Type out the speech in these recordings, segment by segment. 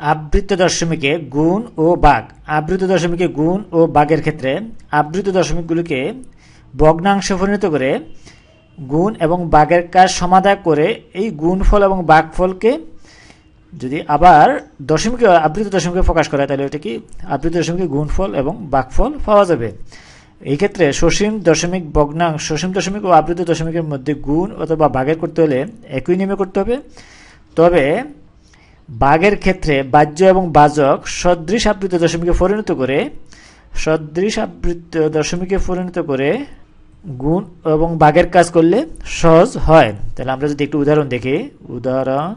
আবৃত দশমিকে গুণ ও বাঘ আবৃত দশমিকে গুণ ও বাঘের ক্ষেত্রে আবৃত দশমিকগুলিকে ভগ্নাংশে পরিণত করে গুণ এবং বাঘের কাজ সমাধা করে এই গুণফল এবং বাঘফলকে যদি আবার দশমিকে আবৃত দশমিকে প্রকাশ করা তাহলে এটা কি? আবৃত দশমিকে গুণফল এবং বাঘফল পাওয়া যাবে। এই ক্ষেত্রে সসীম দশমিক ভগ্নাংশ, সসীম দশমিক ও আবৃত দশমিকের মধ্যে গুণ অথবা বাঘের করতে হলে একই নিয়মে করতে হবে। তবে বাঘের ক্ষেত্রে বাহ্য এবং বাজক সদৃশ আবৃত দশমিকে পরিণত করে, সদৃশ আবৃত দশমিকে পরিণত করে গুণ এবং বাঘের কাজ করলে সহজ হয়। তাহলে আমরা যদি একটু উদাহরণ দেখি। উদাহরণ,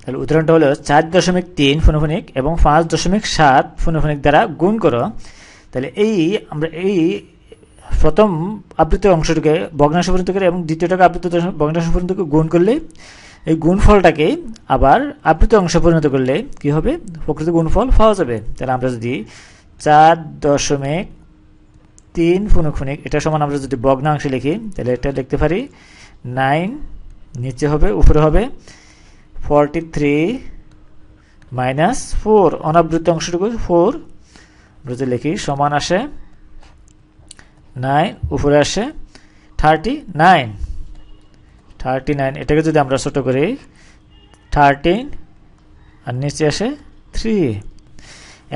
তাহলে উদাহরণটা হলো চার দশমিক তিন ফোনোফোনিক এবং পাঁচ দশমিক সাত ফোনোফোনিক দ্বারা গুণ করো। তাহলে এই আমরা এই প্রথম আবৃত্ত অংশটিকে ভগ্নাংশ পর্যন্ত করে এবং দ্বিতীয়টাকে আবৃত্ত ভগ্নাংশ পর্যন্ত গুণ করলে এই গুণফলটাকে আবার আবৃত অংশে পরিণত করলে কি হবে? প্রকৃত গুণফল পাওয়া যাবে। তাহলে আমরা যদি চার দশমিক তিন ফুনুক্ষণিক এটা সমান আমরা যদি ভগ্নাংশে লিখি, তাহলে এটা লিখতে পারি নাইন, নিচে হবে, উপরে হবে ফর্টি থ্রি মাইনাস ফোর অনাবৃত্ত অংশটুকু ফোর আমরা যদি লিখি সমান আসে নাইন উপরে আসে থার্টি নাইন থার্টি নাইন এটাকে যদি আমরা ছোটো করি থার্টিন আর নিচে আসে থ্রি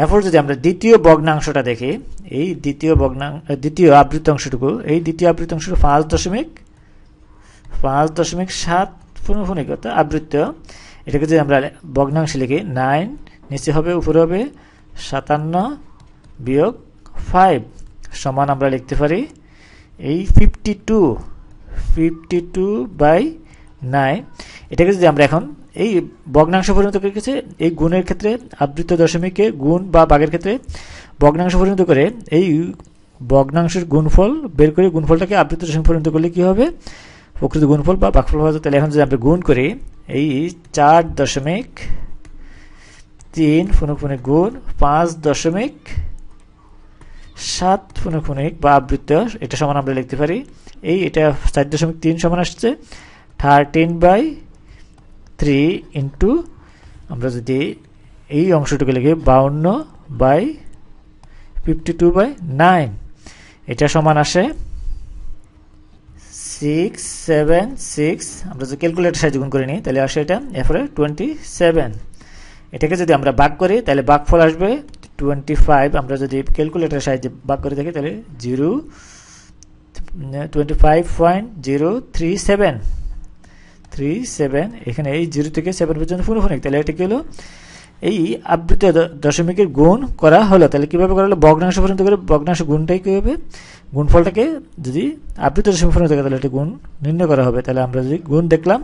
এরপর যদি আমরা দ্বিতীয় ভগ্নাংশটা দেখি, এই দ্বিতীয় ভগ্নাং দ্বিতীয় আবৃত অংশটুকু, এই দ্বিতীয় আবৃত অংশ পাঁচ দশমিক পাঁচ দশমিক সাত পুনঃফনিক আবৃত্ত। এটাকে যদি আমরা ভগ্নাংশে লিখি নাইন নিচে হবে, উপরে হবে, সাতান্ন বিয়োগ ফাইভ সমান আমরা লিখতে পারি, এই fifty two fifty two by nine এটাকে যদি আমরা এখন এই ভগ্নাংশ পরিণত করে গেছে এই গুণের ক্ষেত্রে আবৃত দশমিকে গুণ বা বাঘের ক্ষেত্রে ভগ্নাংশ পরিণত করে এই ভগ্নাংশের গুণফল বের করে গুণফলটাকে আবৃত দশমিক পরিণত করলে কি হবে? প্রকৃত গুণফল বা বাঘফল পাওয়া তাহলে এখন যদি আমরা গুণ করি, এই চার দশমিক তিন ফুনফুনিক গুণ পাঁচ দশমিক সাত ফুনফুনিক বা আবৃত্ত, এটা সমান আমরা লিখতে পারি। এই, এটা চার দশমিক তিন সমান আসছে। থার্টিন বাই থ্রি ইন্টু আমরা যদি এই অংশটুকু লিখি বাউন্ন by fifty two by nine এটা সমান আসে সিক্স সেভেন সিক্স আমরা যদি ক্যালকুলেটার সাহায্যে গুণ করে নিই, তাহলে আসে এটা, এরপরে টোয়েন্টি সেভেন এটাকে যদি আমরা বাক করি, তাহলে ফল আসবে টোয়েন্টি ফাইভ আমরা যদি ক্যালকুলেটারের সাহায্যে বাক করে থাকি, তাহলে zero twenty five point zero three seven three seven এখানে এই জিরো থেকে সেভেন পর্যন্ত ফুনফুনিক তাহলে এটা কি হলো? এই আবৃত দশমিকের গুণ করা হলো। তাহলে কীভাবে করা হলো? ভগ্নাংশ পর্যন্ত করে ভগ্নাংশ গুণটাই কী হবে? গুণফলটাকে যদি আবৃত দশমিক পর্যন্ত থাকে, তাহলে এটা গুণ নির্ণয় করা হবে। তাহলে আমরা যদি গুণ দেখলাম,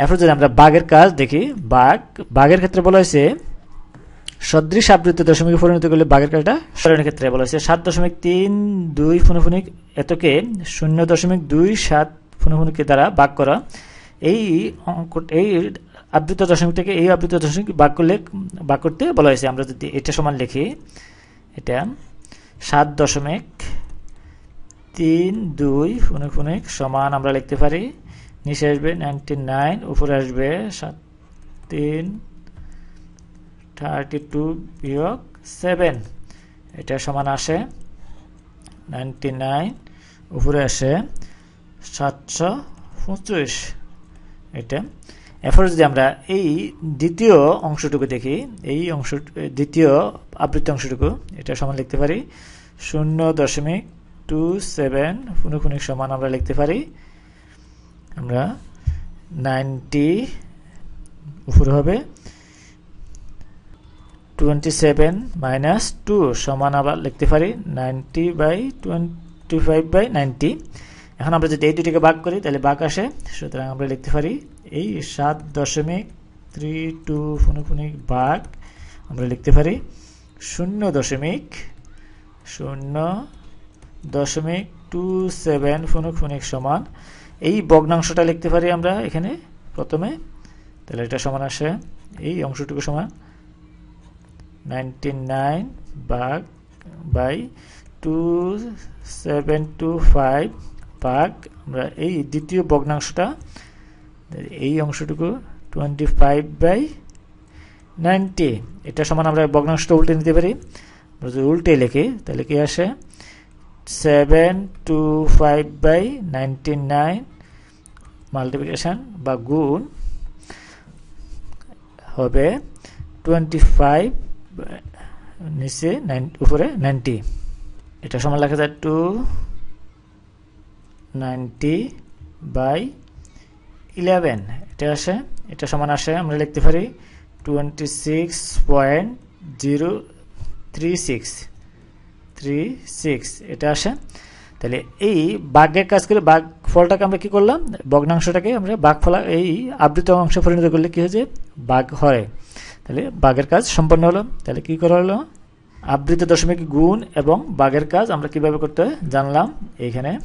এরপর যদি আমরা বাঘের কাজ দেখি, বাঘ, বাঘের ক্ষেত্রে বলা হয়েছে সদৃশ আবৃত্ত দশমিকে পরিণত করলে বাঘের কাজটা সরণের ক্ষেত্রে বলা হয়েছে সাত দশমিক তিন দুই ফুনফুনিক এতকে শূন্য দশমিক দুই সাত ফুনফুনিকে দ্বারা বাঘ করা। এই অঙ্ক, এই আবৃত দশমিকটাকে এই আবৃত দশমিক বাক করলে বাক করতে বলা হয়েছে। আমরা যদি এটা সমান লিখি, এটা সাত দশমিক তিন দুই ফুনিক ফুনিক সমান আমরা লিখতে পারি। নিচে আসবে নাইনটি নাইন উপরে আসবে সাত তিন থার্টি টু বিয়োগ সেভেন এটা সমান আসে নাইনটি নাইন উপরে আসে সাতশো পঁচিশ। এটা, এরপর যদি আমরা এই দ্বিতীয় অংশটুকু দেখি, এই অংশ, দ্বিতীয় আবৃত্তি অংশটুকু, এটা সমান লিখতে পারি শূন্য দশমিক টু সেভেন পুনঃপুনিক সমান আমরা লিখতে পারি, আমরা নাইনটি উপরে হবে টোয়েন্টি সেভেন মাইনাস টু সমান আবার লিখতে পারি ninety by twenty five by ninety এখন আমরা যদি এই দুটিকে ভাগ করি, তাহলে ভাগ আসে। সুতরাং আমরা লিখতে পারি এই সাত দশমিক থ্রি টু ফুনুফুনিক ভাগ আমরা লিখতে পারি শূন্য দশমিক শূন্য দশমিক টু সেভেন ফুনুফুনিক সমান। এই ভগ্নাংশটা লিখতে পারি আমরা এখানে প্রথমে। তাহলে এটা সমান আসে। এই অংশটুকু সমান। নাইনটি নাইন ভাগ by two seven two five ভাগ আমরা এই দ্বিতীয় ভগ্নাংশটা, এই অংশটুকু টোয়েন্টি ফাইভ বাই নাইনটি এটা সমান আমরা ভগ্নাংশটা উল্টে নিতে পারি। আমরা যদি উল্টে লিখি, তাহলে কি আসে? Seven two five by ninety nine multiplication বা গুণ হবে টোয়েন্টি ফাইভ নিচে নাইন, উপরে নাইনটি। এটা সমান লেখা যায় টু নাইনটি বাই ইলেভেন। এটা আসে, এটা সমান আসে, আমরা লিখতে পারি twenty six point zero three six. Three six, এটা আসে। তাহলে এই বাঘের কাজ করে বাঘ ফলটাকে আমরা কি করলাম? ভগ্নাংশটাকে আমরা বাঘ ফলা, এই আবৃত অংশে পরিণত করলে কি হয়েছে বাঘ হয় তাহলে বাঘের কাজ সম্পন্ন হলো। তাহলে কি করা হলো? আবৃত দশমিক গুণ এবং বাঘের কাজ আমরা কীভাবে করতে হয় জানলাম এইখানে।